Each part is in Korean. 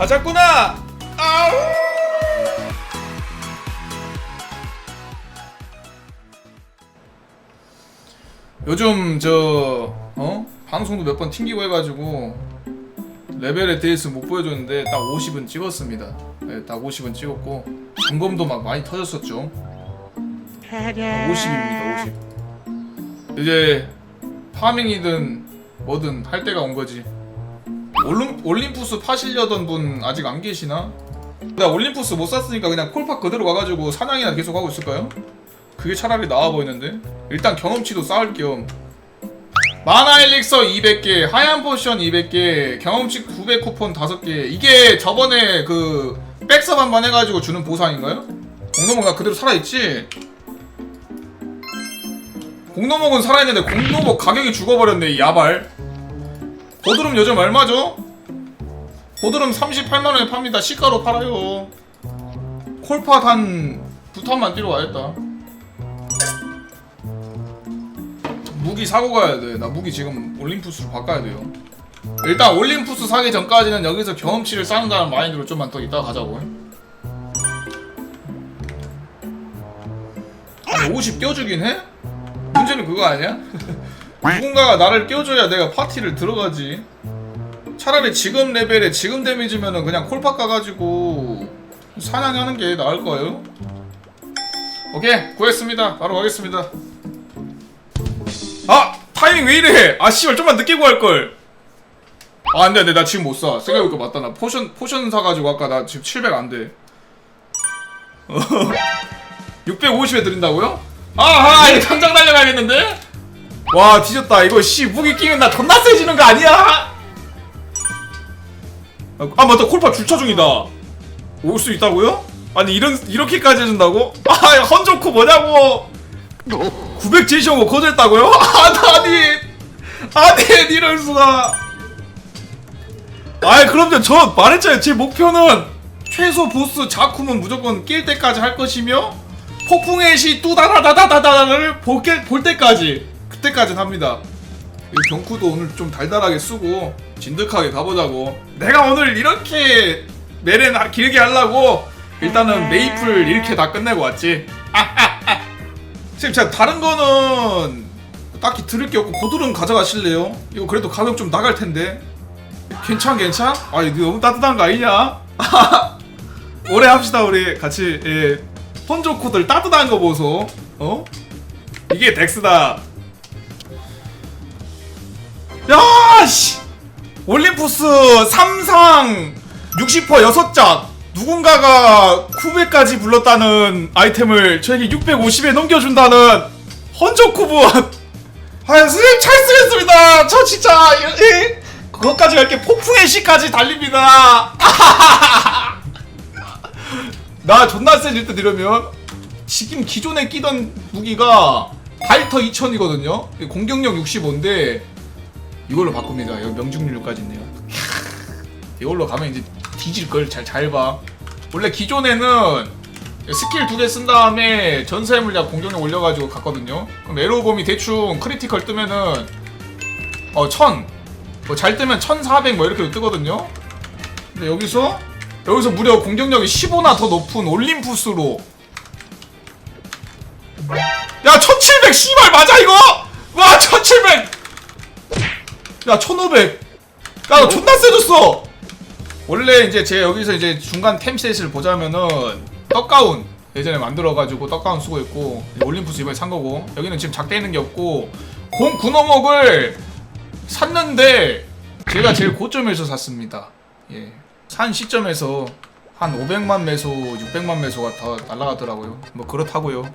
가자꾸나 아우 요즘 저 어? 방송도 몇 번 튕기고 해가지고 레벨에 대해서 못 보여줬는데 딱 50은 찍었습니다. 네, 딱 50은 찍었고 점검도 막 많이 터졌었죠. 50입니다. 50. 이제 파밍이든 뭐든 할 때가 온 거지. 올림, 올림푸스 파시려던 분 아직 안 계시나? 나 올림푸스 못 샀으니까 그냥 콜팍 그대로 가가지고 사냥이나 계속 하고 있을까요? 그게 차라리 나아 보이는데 일단 경험치도 쌓을 겸 마나 엘릭서 200개, 하얀 포션 200개, 경험치 900 쿠폰 5개 이게 저번에 그 백섭 한 번 해가지고 주는 보상인가요? 공노목가 그대로 살아있지? 공노목은 살아있는데 공노목 가격이 죽어버렸네 이 야발 보드름 요즘 얼마죠? 보드름 38만원에 팝니다 시가로 팔아요 한두 탑만 뛰러 와야겠다 무기 사고 가야 돼. 나 무기 지금 올림푸스로 바꿔야 돼요. 일단 올림푸스 사기 전까지는 여기서 경험치를 쌓는다는 마인드로 좀만 더 이따가 가자고. 아니 50 껴주긴 해? 문제는 그거 아니야? 누군가가 나를 껴줘야 내가 파티를 들어가지. 차라리 지금 레벨에 지금 데미지면은 그냥 콜팍 가가지고 사냥하는 게 나을 거예요. 오케이 구했습니다. 바로 가겠습니다. 아 타이밍 왜 이래? 아 씨발 좀만 늦게 구할 걸. 아 안돼 안돼 나 지금 못 사. 생각해보니까 맞다 나 포션 포션 사가지고 아까 나 지금 700 안돼. 650에 드린다고요? 아하 이거 당장 달려가겠는데? 와 뒤졌다 이거 씨 무기 끼면 나 존나 세지는 거 아니야? 아 맞다 콜파 주차 중이다. 올 수 있다고요? 아니 이런 이렇게까지 해준다고? 아 헌조코 뭐냐고? 900 제시하고 거절했다고요? 아니 아니 이럴 수가 아이 그럼요 저 말했잖아요 제 목표는 최소 보스 자쿠는 무조건 낄 때까지 할 것이며 폭풍의 시 뚜다다다다다다를 볼, 게- 볼 때까지 그때까지 합니다 이 경쿠도 오늘 좀 달달하게 쓰고 진득하게 가보자고 내가 오늘 이렇게 하- 길게 하려고 일단은 메이플 이렇게 다 끝내고 왔지 지금 제가 다른 거는 딱히 들을 게 없고 고드름 가져가실래요? 이거 그래도 가격 좀 나갈 텐데 괜찮 괜찮? 아 이거 너무 따뜻한 거 아니냐? 오래 합시다 우리 같이 예. 폰조 코들 따뜻한 거 보소 어? 이게 덱스다 야 씨! 올림푸스 3상 60% 6짝 누군가가 쿠베까지 불렀다는 아이템을 저에게 650에 넘겨준다는 헌조쿠브 아 선생님 잘 쓰겠습니다. 저 진짜 이- 이- 그것까지 갈게. 폭풍의 시까지 달립니다. 나 존나 세질 듯 이러면 지금 기존에 끼던 무기가 발터 2000이거든요. 공격력 65인데 이걸로 바꿉니다 여기 명중률까지 있네요 이걸로 가면 이제 뒤질 걸 잘 잘 봐. 원래 기존에는 스킬 두 개 쓴 다음에 전사의 물약 공격력 올려가지고 갔거든요. 그럼 에로곰이 대충 크리티컬 뜨면은 어 1000, 뭐잘 뜨면 1400 뭐 이렇게 뜨거든요. 근데 여기서 여기서 무려 공격력이 15나 더 높은 올림푸스로 야 1700 씨발 맞아 이거? 와 1700! 야 1500! 야너 존나 세졌어! 원래 이제 제 여기서 이제 중간 템셋을 보자면은 떡가운 예전에 만들어가지고 떡가운 쓰고 있고 올림푸스 이번에 산 거고 여기는 지금 작대 있는 게 없고 공 군어목을 샀는데 제가 제일 고점에서 샀습니다. 예. 산 시점에서 한 500만 매소, 600만 매소가 더 날라가더라고요. 뭐 그렇다고요.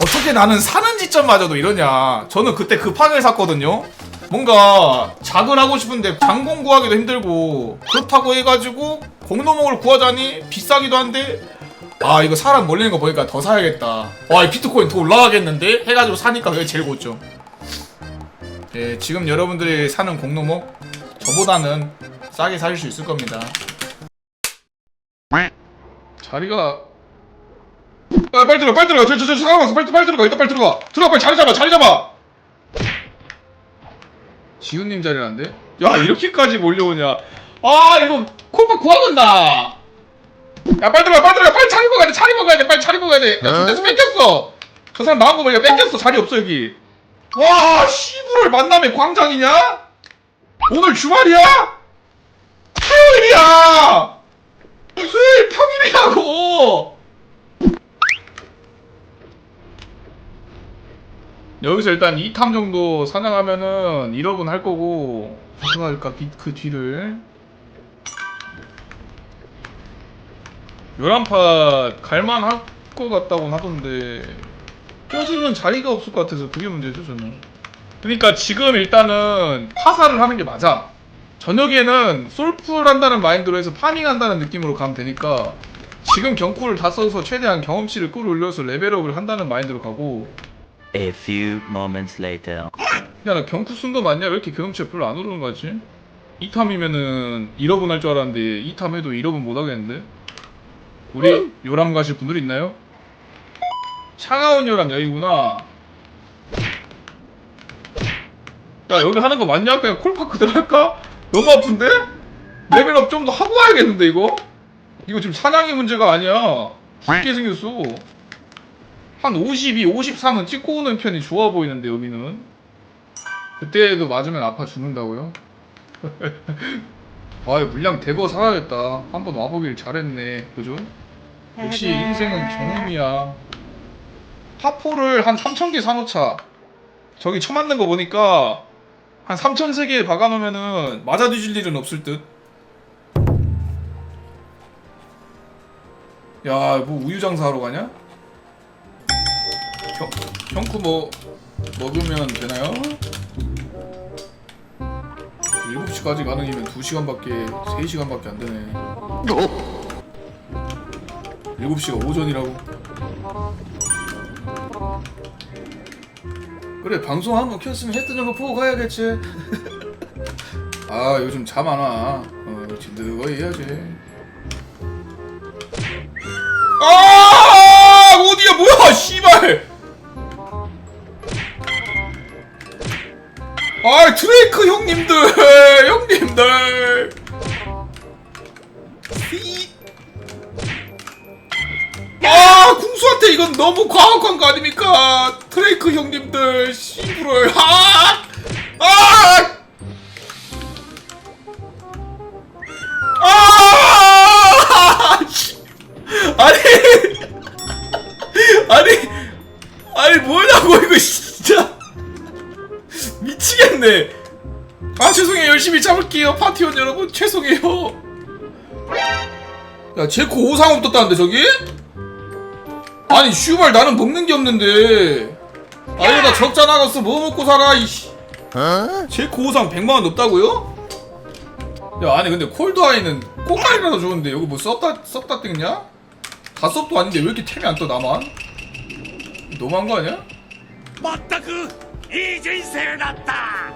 어떻게 나는 사는 지점마저도 이러냐? 저는 그때 급하게 샀거든요. 뭔가 작을 하고 싶은데 장공 구하기도 힘들고 그렇다고 해가지고 공노목을 구하자니 비싸기도 한데 아 이거 사람 몰리는 거 보니까 더 사야겠다. 와 이 비트코인 더 올라가겠는데? 해가지고 사니까 그게 제일 고점. 예, 지금 여러분들이 사는 공노목 저보다는 싸게 사실 수 있을 겁니다. 자리가 아, 빨리 들어가 빨리 들어가 저 저 저 잠깐만 빨리 빨리 들어가 일단 빨리 들어가 들어가 빨리 자리 잡아 자리 잡아 지훈님 자리라는데? 야 이렇게까지 몰려오냐? 아 이거 콜박 구하겠나 야 빨리 들어가 빨리 들어가. 빨리 자리 먹어야 돼 자리 먹어야 돼 빨리 자리 먹어야 돼야 존대수 뺏겼어. 저 사람 나온 거 보니까 뺏겼어. 자리 없어 여기. 와 시부를 만남의 광장이냐? 오늘 주말이야? 토요일이야! 수요일 평일이라고 여기서 일단 2탐 정도 사냥하면은 1업은 할 거고 어떻게 할까? 그, 그 뒤를. 11팟 갈만 할 것 같다고 하던데 껴주는 자리가 없을 것 같아서 그게 문제죠 저는. 그러니까 지금 일단은 파사를 하는 게 맞아. 저녁에는 솔풀 한다는 마인드로 해서 파밍 한다는 느낌으로 가면 되니까 지금 경쿠를 다 써서 최대한 경험치를 끌어올려서 레벨업을 한다는 마인드로 가고 A few moments later. 야 나 경쿠 쓴 거 맞냐? 왜 이렇게 경험치가 별로 안 오르는 거지? 2탐이면은 1업은 할 줄 알았는데 2탐 해도 1업은 못 하겠는데? 우리 요람 가실 분들 있나요? 차가운 요람 여기구나 야 여기 하는 거 맞냐? 그냥 콜파크 들어갈까? 너무 아픈데? 레벨업 좀 더 하고 와야겠는데 이거? 이거 지금 사냥의 문제가 아니야 죽게 생겼어 한 52, 53은 찍고 오는 편이 좋아 보이는데 여기는? 그때도 맞으면 아파 죽는다고요? 아 물량 대거 사야겠다. 한번 와보길 잘했네. 그죠? 역시 인생은 경험이야. 파포를 한 3,000개 사놓자. 저기 처 맞는 거 보니까 한 3,003개 박아놓으면은 맞아 뒤질 일은 없을 듯. 야, 뭐 우유 장사하러 가냐? 경, 경쿠 뭐 먹으면 되나요? 7시까지 가능이면 2시간밖에 3시간밖에 안 되네. 7시가 오전이라고? 그래 방송 한번 켰으면 해 뜨는 거 보고 가야겠지. 아 요즘 잠 안 와. 어 진득거리 해야지. 아 어디야? 뭐야 씨발 아 드레이크 형님들 형님들 이- 아 궁수한테 이건 너무 과학한 거 아닙니까 드레이크 형님들 씨부를 아! 아! 아! 아니 미치겠네. 아 죄송해요 열심히 잡을게요 파티원 여러분 죄송해요. 야 제코 5상업 떴다는데 저기? 아니 슈발 나는 먹는 게 없는데. 아유 나 적자 나갔어 뭐 먹고 살아 이씨. 제코 5상 100만 원 높다고요? 야 아니 근데 콜드아이는 꽃갈이라서 좋은데 여기 뭐 썼다 썼다 땡냐? 다 썩도 아닌데 왜 이렇게 템이 안 떠 나만? 너무한 거 아니야? 맞다 그 いい人生だった。